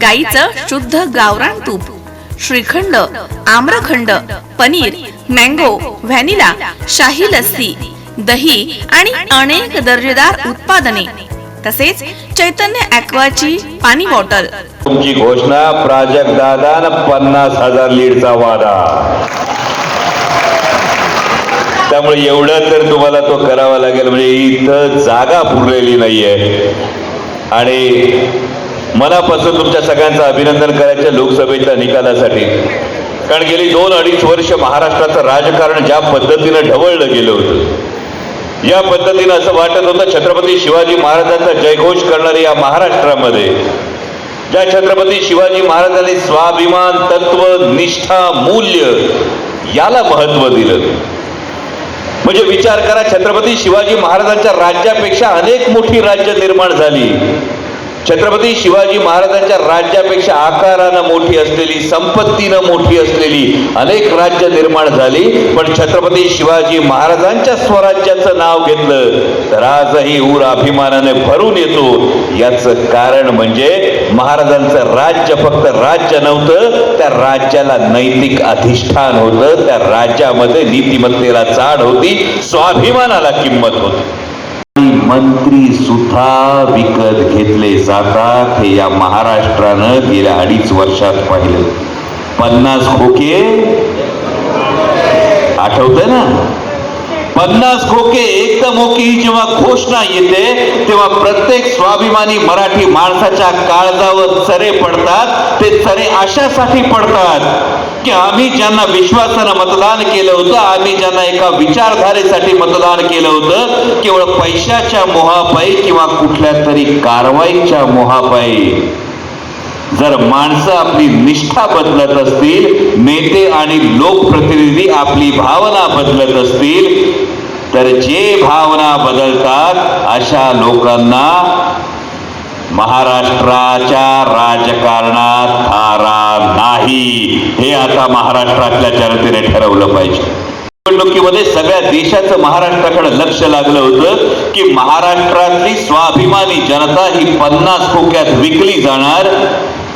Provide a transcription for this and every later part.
गाईचं शुद्ध गावरान तूप श्रीखंड आम्रखंड पनीर मँगो व्हॅनिला शाही लस्सी दही आणि अनेक दर्जेदार उत्पादने. तसेच चैतन्य ॲक्वाची पाणी बॉटल. तुमची घोषणा प्राजक्त दादा पन्नास हजार लीडचा वादा. त्यामुळे एवढं तर तुम्हाला तो करावा लागेल म्हणजे इथं जागा पुरलेली नाहीये. आणि मनापासून तुमच्या सगळ्यांचं अभिनंदन करायचं लोकसभेच्या निकालासाठी. कारण गेली दोन अडीच वर्ष महाराष्ट्राचं राजकारण ज्या पद्धतीनं ढवळलं गेलं होतं या पद्धतीनं असं वाटत होतं छत्रपती शिवाजी महाराजांचा जयघोष करणारे या महाराष्ट्रामध्ये ज्या छत्रपती शिवाजी महाराजांनी स्वाभिमान तत्व निष्ठा मूल्य याला महत्त्व दिलं. म्हणजे विचार करा छत्रपती शिवाजी महाराजांच्या राज्यापेक्षा अनेक मोठी राज्य निर्माण झाली. छत्रपती शिवाजी महाराजांच्या राज्यापेक्षा आकारानं मोठी असलेली संपत्तीनं मोठी असलेली अनेक राज्य निर्माण झाली. पण छत्रपती शिवाजी महाराजांच्या स्वराज्याचं नाव घेतलं तर आजही ऊर अभिमानाने भरून येतो. याचं कारण म्हणजे महाराजांचं राज्य फक्त राज्य नव्हतं त्या राज्याला नैतिक अधिष्ठान होतं त्या राज्यामध्ये नीतिमत्तेला चाड होती स्वाभिमानाला किंमत होती. मंत्री सुद्धा विकत घेतले जातात हे या महाराष्ट्रानं गेल्या अडीच वर्षात पाहिलं पन्नास खोके? आठवतंय ना? पन्नास खोके एकदम ओके. ही जेव्हा घोषणा येते तेव्हा प्रत्येक स्वाभिमानी मराठी माणसाच्या काळजावर चरे पडतात. ते चरे अशासाठी पडतात की आम्ही ज्यांना विश्वासानं मतदान केलं होतं आम्ही ज्यांना एका विचारधारेसाठी मतदान केलं होतं केवळ पैशाच्या मोहापायी किंवा कुठल्या तरी कारवाईच्या मोहापायी. जर माणसं आपली निष्ठा बदलत असतील नेते आणि लोकप्रतिनिधी आपली भावना बदलत असतील तर जे भावना बदलतात अशा लोकांना महाराष्ट्राच्या राजकारणात हे आता महाराष्ट्रातल्या जनतेने ठरवलं पाहिजे. निवडणुकीमध्ये सगळ्या देशाचं महाराष्ट्राकडे लक्ष लागलं होतं की महाराष्ट्रातली स्वाभिमानी जनता ही पन्नास खोक्यात विकली जाणार.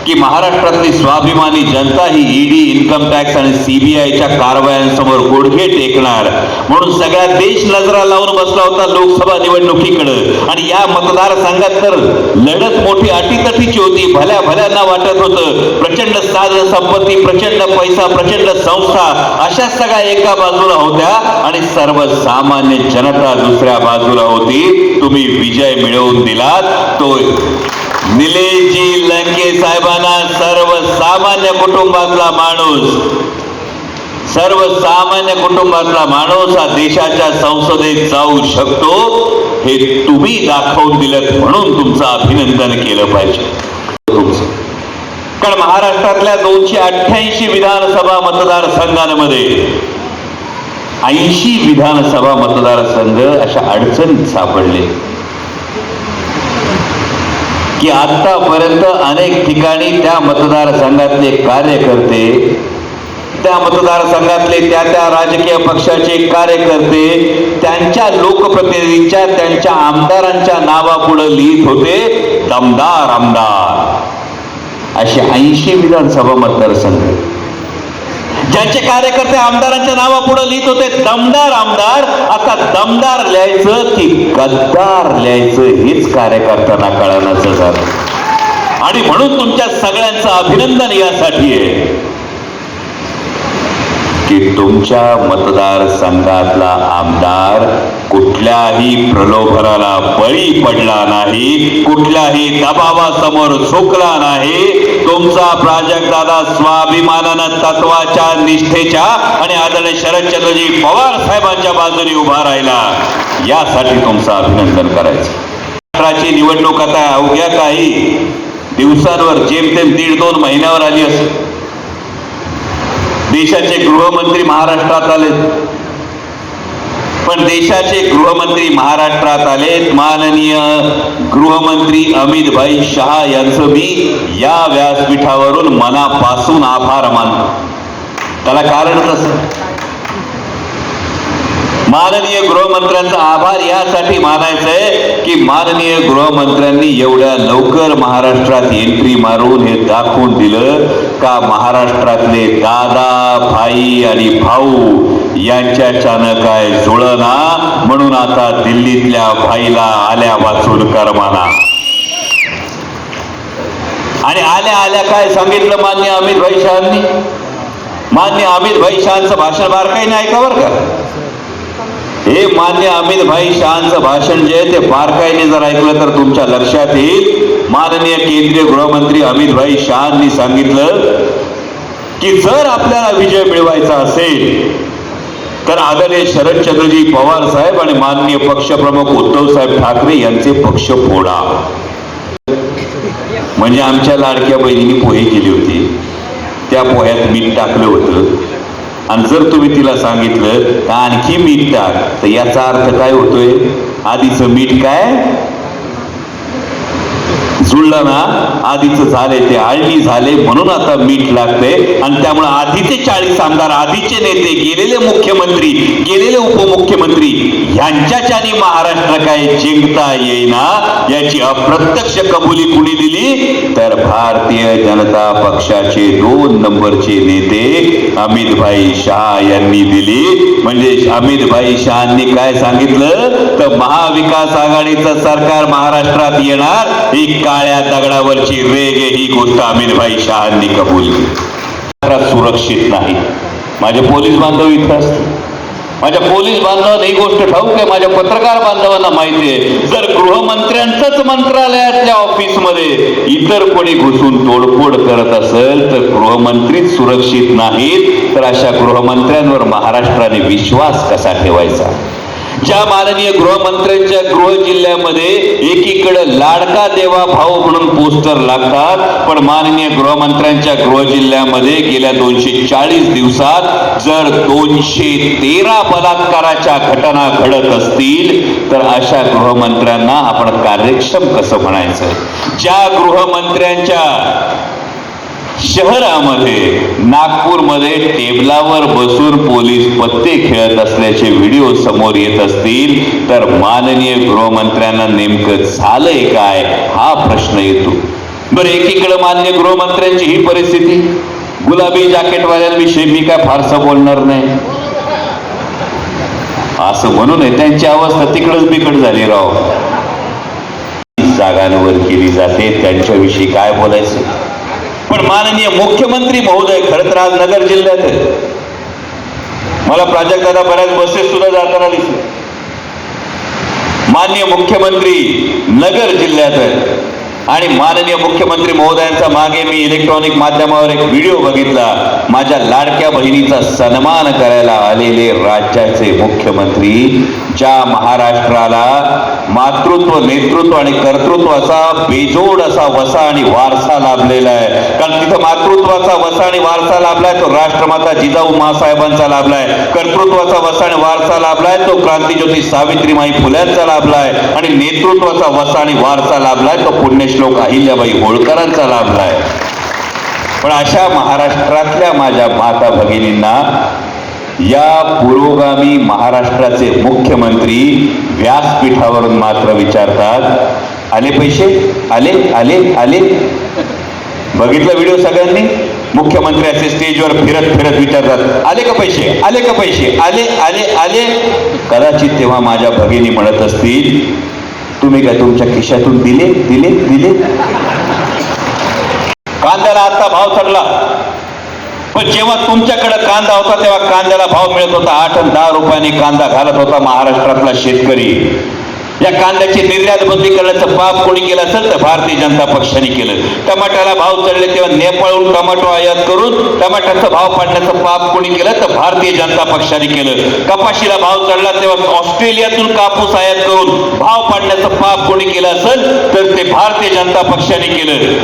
की महाराष्ट्रातली स्वाभिमानी जनता ही ईडी इन्कम टॅक्स आणि सीबीआयच्या कारवायांसमोर गुडघे टेकणार. म्हणून सगळ्या देश नजरा लावून बसला होता लोकसभा निवडणुकीकडे. आणि या मतदारसंघात तर लढत मोठी अटीतटीची होती. भल्या भल्यांना वाटत होतं. प्रचंड साधन संपत्ती प्रचंड पैसा प्रचंड संस्था अशा सगळ्या एका बाजूला होत्या. आणि सर्वसामान्य जनता दुसऱ्या बाजूला होती. तुम्ही विजय मिळवून दिलात. तो निलेशजी लंके साहेबांना सर्वसामान्य कुटुंबातला माणूस सर्वसामान्य कुटुंबातला माणूस हा देशाच्या संसदेत जाऊ शकतो हे तुम्ही दाखवून दिलं म्हणून तुमचं अभिनंदन केलं पाहिजे. तुमचं. कारण महाराष्ट्रातल्या दोनशे अठ्ठ्याऐंशी विधानसभा मतदारसंघांमध्ये ऐंशी विधानसभा मतदारसंघ अशा अडचणीत सापडले. की आतापर्यंत अनेक ठिकाणी त्या मतदारसंघातले कार्यकर्ते त्या मतदारसंघातले त्या त्या राजकीय पक्षाचे कार्यकर्ते त्यांच्या लोकप्रतिनिधींच्या त्यांच्या आमदारांच्या नावापुढे लिहित होते दमदार आमदार. असे ऐंशी विधानसभा मतदारसंघ. ज्यांचे कार्यकर्ते आमदारांच्या नावापुढे लिहित होते दमदार आमदार आता दमदार लिहायचं की गद्दार लिहायचं हेच कार्यकर्त्यांना कळण्याचं झालं. आणि म्हणून तुमच्या सगळ्यांचं अभिनंदन यासाठी आहे की तुमच्या मतदारसंघातला आमदार कुठल्याही प्रलोभनाला बळी पडला नाही कुठल्याही दबावासमोर झुकला नाही तुमचा प्राजक्त दादा स्वाभिमानानं तत्वाच्या निष्ठेच्या आणि आदरणीय शरदचंद्रजी पवार साहेबांच्या बाजूने उभा राहिला. यासाठी तुमचं अभिनंदन करायचं. महाराष्ट्राची निवडणूक आता अवघ्या काही दिवसांवर जेमतेम दीड दोन महिन्यावर आली असेल. देशाचे गृहमंत्री महाराष्ट्रात आले. पण देशाचे गृहमंत्री महाराष्ट्रात आलेत. माननीय गृहमंत्री अमित भाई शहा यांचं मी या व्यासपीठावरून मनापासून आभार मानतो. त्याला कारण कसं? माननीय गृहमंत्र्यांचा आभार यासाठी मानायचंय की माननीय गृहमंत्र्यांनी एवढ्या लवकर महाराष्ट्रात एंट्री मारून हे दाखवून दिलं का महाराष्ट्रातले दादा भाई आणि भाऊ यांच्या यांच्याच्यानं काय जुळना म्हणून आता दिल्लीतल्या भाईला आल्या वाचून करमाना. आणि आल्या आल्या काय सांगितलं मान्य अमित भाई शहांनी? मान्य अमित भाई शहांचं भाषण बारकाईने ऐका बरं का? हे मान्य अमित भाई शहांचं भाषण जे ते बारकाईने जर ऐकलं तर तुमच्या लक्षात येईल माननीय केंद्रीय गृहमंत्री अमित भाई शहांनी सांगितलं की जर आपल्याला विजय मिळवायचा असेल तर आदरणीय शरदचंद्रजी पवार साहेब आणि माननीय पक्षप्रमुख उद्धव साहेब ठाकरे यांचे पक्ष फोडा. म्हणजे आमच्या लाडक्या बहिणीने पोहे केली होती. त्या पोह्यात मीठ टाकलं होतं. आणि जर तुम्ही तिला सांगितलं तर आणखी मीठ टाक. तर याचा अर्थ काय होतोय? आधीचं मीठ काय? जुळलं ना आधीच झाले ते आळणी झाले म्हणून आता मीठ लागते आणि त्यामुळे आधीचे चाळीस आमदार आधीचे नेते गेलेले मुख्यमंत्री गेलेले उपमुख्यमंत्री यांच्याच्याने महाराष्ट्र काय जिंकता येईना याची अप्रत्यक्ष कबुली कुणी दिली? तर भारतीय जनता पक्षाचे दोन नंबरचे नेते अमित भाई शहा यांनी दिली. म्हणजे अमित भाई शहांनी काय सांगितलं? तर महाविकास आघाडीचं सरकार महाराष्ट्रात येणार ही काळ्या दगडावरची रेग ही गोष्ट अमितभाई शहांनी कबूल केली. सुरक्षित नाही. माझे पोलीस बांधव इथं असतील. माझ्या पोलीस बांधवांना ही गोष्ट ठाऊक आहे. माझ्या पत्रकार बांधवांना माहिती आहे. जर गृहमंत्र्यांचंच मंत्रालयातल्या ऑफिसमध्ये इतर कोणी घुसून तोडफोड करत असेल तर गृहमंत्रीच सुरक्षित नाहीत. तर अशा गृहमंत्र्यांवर महाराष्ट्राने विश्वास कसा ठेवायचा? ज्या माननीय गृहमंत्र्यांच्या गृह जिल्ह्यामध्ये एकीकडे लाडका देवा भाऊ म्हणून पोस्टर लागतात पण माननीय गृहमंत्र्यांच्या गृह जिल्ह्यामध्ये गेल्या दोनशे चाळीस दिवसात जर दोनशे तेरा बलात्काराच्या घटना घडत असतील तर अशा गृहमंत्र्यांना आपण कार्यक्षम कसं म्हणायचं? ज्या गृहमंत्र्यांच्या शहरामध्ये नागपूरमध्ये टेबलावर बसून पोलीस पत्ते खेळत असल्याचे व्हिडिओ समोर येत असतील तर माननीय गृहमंत्र्यांना नेमकं झालंय काय? हा प्रश्न येतो. बरं एकीकडे मान्य गृहमंत्र्यांची ही परिस्थिती. गुलाबी जॅकेटवाल्यांविषयी मी काय फारसं बोलणार नाही. असं म्हणू नये त्यांची अवस्था तिकडच बिकट झाली राव. जागांवर केली जाते त्यांच्याविषयी काय बोलायचं? पण माननीय मुख्यमंत्री महोदय खरं तर आज नगर जिल्ह्यात आहे मला प्राजक्ताला बऱ्याच बसेस सुद्धा जाताना दिसले. माननीय मुख्यमंत्री नगर जिल्ह्यात आहेत. आणि माननीय मुख्यमंत्री महोदयांचा मागे मी इलेक्ट्रॉनिक माध्यमावर एक व्हिडिओ बघितला. माझ्या लाडक्या बहिणीचा सन्मान करायला आलेले राज्याचे मुख्यमंत्री ज्या महाराष्ट्राला मातृत्व नेतृत्व आणि कर्तृत्वाचा बेजोड असा वसा आणि वारसा लाभलेला आहे. कारण तिथं मातृत्वाचा वसा आणि वारसा लाभलाय तो राष्ट्रमाता जिजाऊ मासाहेबांचा लाभलाय. कर्तृत्वाचा वसा आणि वारसा लाभलाय तो क्रांतीज्योती सावित्रीमाई फुल्यांचा लाभलाय. आणि नेतृत्वाचा वसा आणि वारसा लाभलाय तो श्लोक अहिल्याबाई होळकरांचा लाभलाय पण अशा महाराष्ट्रातल्या माझ्या माता भगिनींना या पुरोगामी महाराष्ट्राचे मुख्यमंत्री व्यासपीठावरून मात्र विचारतात आले पैसे? आले? आले? आले? बघितला व्हिडिओ सगळ्यांनी? मुख्यमंत्री असे स्टेजवर फिरत फिरत विचारतात आले का पैसे? आले का पैसे? आले? आले? आले? कदाचित तेव्हा माझ्या भगिनी म्हणत असतील तुम्ही काय तुमच्या खिशातून दिले दिले दिले कांद्याला आता भाव चढला पण जेव्हा तुमच्याकडे कांदा होता तेव्हा कांद्याला भाव मिळत होता. आठ आणि दहा रुपयांनी कांदा घालत होता महाराष्ट्रातला शेतकरी. या कांद्याची निर्यात बंदी करण्याचं पाप कोणी केलं असेल तर भारतीय जनता पक्षाने केलं. टमाट्याला भाव चढले तेव्हा नेपाळहून टमाटो आयात करून टमाट्याचा भाव पाडण्याचं पाप कोणी केलं तर भारतीय जनता पक्षाने केलं. कपाशीला भाव चढला तेव्हा ऑस्ट्रेलियातून कापूस आयात करून भाव पाडण्याचं पाप कोणी केलं असेल तर ते भारतीय जनता पक्षाने केलं.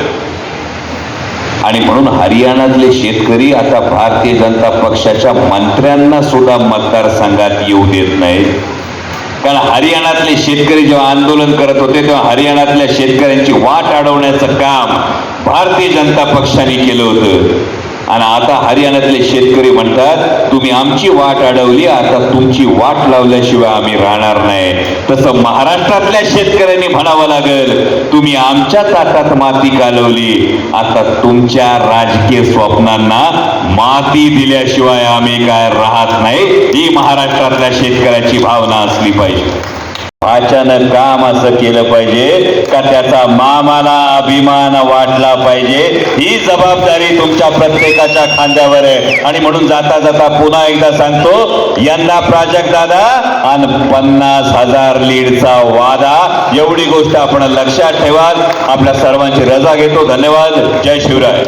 आणि म्हणून हरियाणातले शेतकरी आता भारतीय जनता पक्षाच्या मंत्र्यांना सुद्धा मतदारसंघात येऊ देत नाहीत. कारण हरियाणातले शेतकरी जेव्हा आंदोलन करत होते तेव्हा हरियाणातल्या शेतकऱ्यांची वाट अडवण्याचं काम भारतीय जनता पक्षाने केलं होतं. आणि आता हरियाणातले शेतकरी म्हणतात तुम्ही आमची वाट अडवली आता तुमची वाट लावल्याशिवाय आम्ही राहणार नाही. तसं महाराष्ट्रातल्या शेतकऱ्यांनी म्हणावं लागेल तुम्ही आमच्या ताटात माती घालवली आता तुमच्या राजकीय स्वप्नांना माती दिल्याशिवाय आम्ही काय राहत नाही. ही महाराष्ट्रातल्या शेतकऱ्याची भावना असली पाहिजे. अचानक काम असं केलं पाहिजे का त्याचा मामाला अभिमान वाटला पाहिजे? ही जबाबदारी तुमच्या प्रत्येकाच्या खांद्यावर आहे. आणि म्हणून जाता जाता पुन्हा एकदा सांगतो यंदा प्राजक्त दादा आणि पन्नास हजार लीडचा वादा. एवढी गोष्ट आपण लक्षात ठेवाल. आपल्या सर्वांची रजा घेतो. धन्यवाद. जय शिवराय.